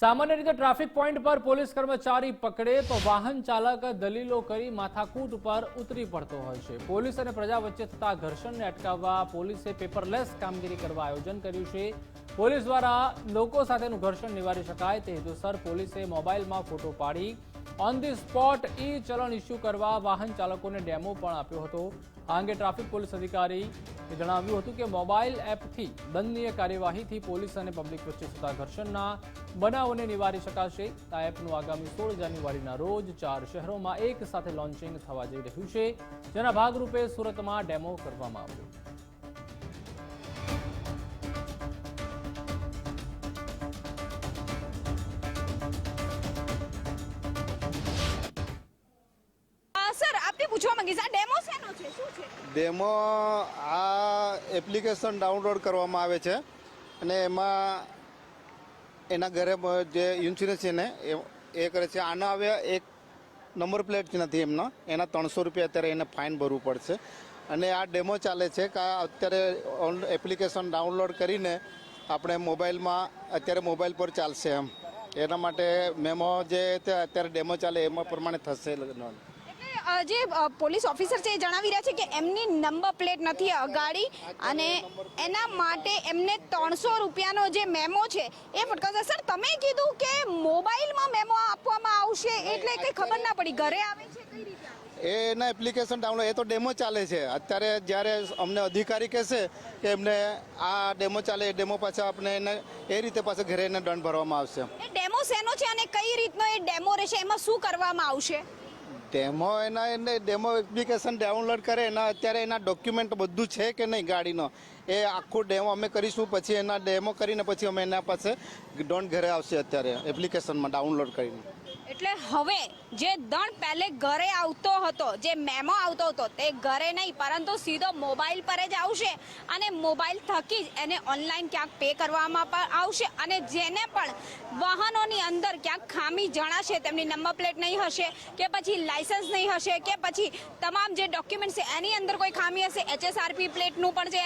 સામાન્ય રીતે traffic point પર પોલીસ કર્મચારી પકડે તો વાહન ચાલક દલીલો કરી માથાકૂટ પર ઉતરી પડતો હોય છે. પોલીસ અને પ્રજા વચ્ચે થતા ઘર્ષણને અટકાવવા પોલીસે પેપરલેસ કામગીરી કરવા આયોજન કર્યું છે. પોલીસ દ્વારા લોકો સાથેનું ઘર્ષણ નિવારી શકાય તે હેતુસર પોલીસે મોબાઈલમાં ફોટો પાડી. ઓન ધી સ્પોટ ઈ ચલણ ઇસ્યુ કરવા વાહન ચાલકોને ડેમો પણ આપ્યો હતો. આ અંગે ટ્રાફિક પોલીસ અધિકારી જણાવ્યું હતું કે મોબાઈલ એપથી દંડનીય કાર્યવાહીથી પોલીસ અને પબ્લિક વચ્ચે થતા ઘર્ષણના બનાવોને નિવારી શકાશે. આ એપનું આગામી સોળ જાન્યુઆરીના રોજ ચાર શહેરોમાં એક સાથે લોન્ચિંગ થવા જઈ રહ્યું છે. જેના ભાગરૂપે સુરતમાં ડેમો કરવામાં આવ્યો. સર આપને પૂછવા માંગીશ આ ડેમો શેનો છે? શું છે? ડેમો આ એપ્લિકેશન ડાઉનલોડ કરવામાં આવે છે અને એમાં એના ઘરે જે ઇન્સ્યોરન્સ છે ને એ કરે છે. આના હવે એક નંબર પ્લેટ નથી એમનો. એના ત્રણસો રૂપિયા અત્યારે એને ફાઇન ભરવું પડશે. અને આ ડેમો ચાલે છે કે અત્યારે એપ્લિકેશન ડાઉનલોડ કરીને આપણે મોબાઈલમાં અત્યારે મોબાઈલ પર ચાલશે એમ. એના માટે મેમો જે અત્યારે ડેમો ચાલે એમાં પ્રમાણે થશે અ, જે પોલીસ ઓફિસર છે એ જણાવી રહ્યા છે કે એમની નંબર પ્લેટ નથી અગાડી અને એના માટે એમને ત્રણસો રૂપિયાનો જે મેમો છે એ ફટકાવશે સર તમે કીધું કે મોબાઈલમાં મેમો આપવામાં આવશે એટલે કંઈ ખબર ના પડી. ઘરે આવે છે એના એપ્લિકેશન ડાઉનલોડ એ તો ડેમો ચાલે છે. અત્યારે જ્યારે અમને અધિકારી કહેશે કે એમને આ ડેમો ચાલે એ ડેમો પાછા આપણે એને એ રીતે પાછા ઘરે એને દંડ ભરવામાં આવશે. એ ડેમો શેનો છે અને કઈ રીતનો એ ડેમો રહેશે? એમાં શું કરવામાં આવશે? ડેમો એના એને ડેમો એપ્લિકેશન ડાઉનલોડ કરે, એના અત્યારે એના ડોક્યુમેન્ટ બધું છે કે નહીં ગાડીનો? એ આખું ડેમો અમે કરીશું, પછી એના ડેમો કરીને પછી અમે એના પાસે દંડ ઘરે આવશે અત્યારે, એપ્લિકેશનમાં ડાઉનલોડ કરીને. એટલે હવે જે દંડ પહેલે ઘરે આવતો હતો, જે મેમો આવતો હતો, તે ઘરે નહીં, પરંતુ સીધો મોબાઈલ પર જ આવશે અને મોબાઈલ થકી જ એને ઓનલાઈન ક્યાંક પે કરવામાં પણ આવશે અને જેને પણ વાહનોની અંદર ક્યાંક ખામી જણાશે, તેમની નંબર પ્લેટ નહીં હશે, કે પછી લાયસન્સ નહીં હશે, કે પછી તમામ જે ડોક્યુમેન્ટ છે, એની અંદર કોઈ ખામી હશે, એચએસઆરપી પ્લેટનું પણ છે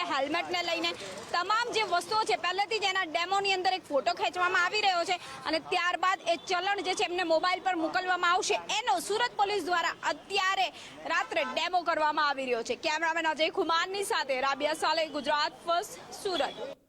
હેલ્મેટને લઈને તમામ જે વસ્તુઓ છે, પહેલેથી જ એના ડેમોની અંદર એક ફોટો ખેંચવામાં આવી રહ્યો છે અને ત્યારબાદ એ ચલણ જે છે, એમને મોબાઈલ પર મોકલવામાં આવશે. એનો સુરત પોલીસ દ્વારા અત્યારે રાત્રે ડેમો કરવામાં આવી રહ્યો છે. કેમેરામેન અજય કુમારની સાથે રાબિયા સાલે, ગુજરાત ફર્સ્ટ સુરત.